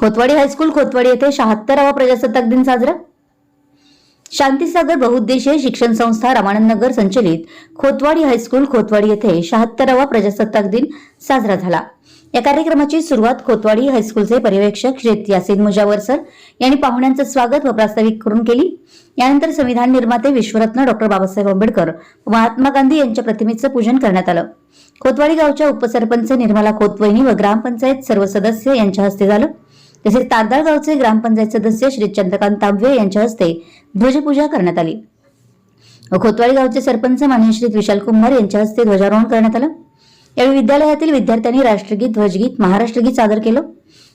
Khotwadi high school Khotwadi येथे शहात्तरावा प्रजासत्ताक दिन साजरा. शांतीसागर बहुउद्देशीय शिक्षण संस्था रामानंद नगर संचलित खोतवाडी हायस्कूल खोतवाडी येथे शहात्तरावा प्रजासत्ताक दिन साजरा झाला. या कार्यक्रमाची सुरुवात खोतवाडी हायस्कूलचे पर्यवेक्षक श्री यासिन मुजावर सर यांनी पाहुण्यांचं स्वागत व प्रास्ताविक करून केली. यानंतर संविधान निर्माते विश्वरत्न डॉक्टर बाबासाहेब आंबेडकर महात्मा गांधी यांच्या प्रतिमेचं पूजन करण्यात आलं. खोतवाडी गावच्या उपसरपंच निर्मला खोतवैनी व ग्रामपंचायत सर्व सदस्य यांच्या हस्ते झालं. तसेच तारदाळगावचे ग्रामपंचायत सदस्य श्री चंद्रकांत तांबवे यांच्या हस्ते ध्वजपूजा करण्यात आली. खोतवाडी गावचे सरपंच मान्य श्री विशाल कुंभार यांच्या हस्ते ध्वजारोहण करण्यात आलं. यावेळी विद्यालयातील विद्यार्थ्यांनी राष्ट्रगीत ध्वजगीत महाराष्ट्रगीत सादर केलं.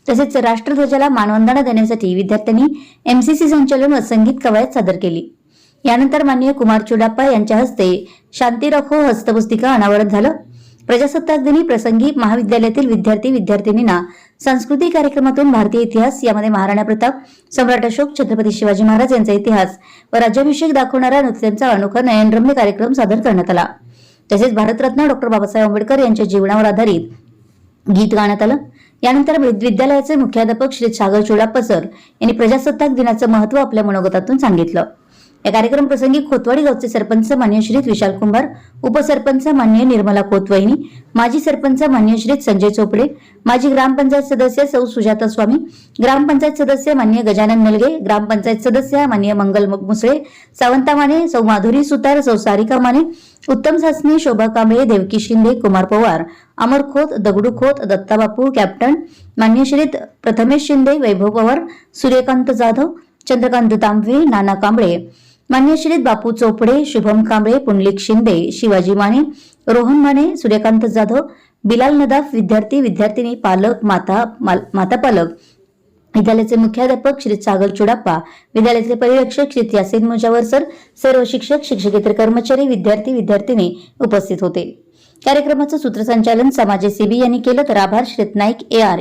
तसेच राष्ट्रध्वजाला मानवंदना देण्यासाठी विद्यार्थ्यांनी एमसीसी संचलन व संगीत कवायत सादर केली. यानंतर माननीय कुमार चुडाप्पा यांच्या हस्ते शांती रखो हस्तपुस्तिका अनावरण झालं. प्रजासत्ताक दिनी प्रसंगी महाविद्यालयातील विद्यार्थी विद्यार्थिनींना सांस्कृतिक कार्यक्रमातून भारतीय इतिहास यामध्ये महाराणा प्रताप सम्राट अशोक छत्रपती शिवाजी महाराज यांचा इतिहास व राज्याभिषेक दाखवणारा नृत्यांचा अनोखा नयनरम्य कार्यक्रम सादर करण्यात आला. तसेच भारतरत्न डॉक्टर बाबासाहेब आंबेडकर यांच्या जीवनावर आधारित गीत गाण्यात आलं. यानंतर विद्यालयाचे मुख्याध्यापक श्री सागर चोडाप्पा सर यांनी प्रजासत्ताक दिनाचं महत्त्व आपल्या मनोगतातून सांगितलं. या कार्यक्रम प्रसंगी खोतवाडी गावचे सरपंच मान्य श्रीत विशाल कुंभार उपसरपंच मान्य निर्मला खोतवैनी माजी सरपंच मान्य श्रीत संजय चोपडे माजी ग्रामपंचायत सदस्य सौ सुजाता स्वामी ग्रामपंचायत सदस्य मान्य गजानन नलगे ग्रामपंचायत सदस्य मान्य मंगल मुसळे सावंता माने सौ माधुरी सुतार सौ सारिका माने उत्तम सासने शोभा कांबळे देवकी शिंदे कुमार पवार अमर खोत दगडू खोत दत्ता बापू कॅप्टन मान्यश्रीत प्रथमेश शिंदे वैभव पवार सूर्यकांत जाधव चंद्रकांत तांबवे नाना कांबळे मान्य श्रीत बापू चोपडे शुभम कांबळे पुंडलिक शिंदे शिवाजी माने रोहन माने सूर्यकांत जाधव बिलाल नदाफ विद्यार्थी विद्यार्थिनी पालक माता माल- माता पालक. विद्यालयाचे मुख्याध्यापक श्री सागर चुडाप्पा विद्यालयाचे परिरक्षक श्री यासिन मुजावर सर सर्व शिक्षक शिक्षकेतर कर्मचारी विद्यार्थी विद्यार्थिनी उपस्थित होते. कार्यक्रमाचं सूत्रसंचालन समाजे सीबी यांनी केलं तर आभार श्रीत नाईक ए आर.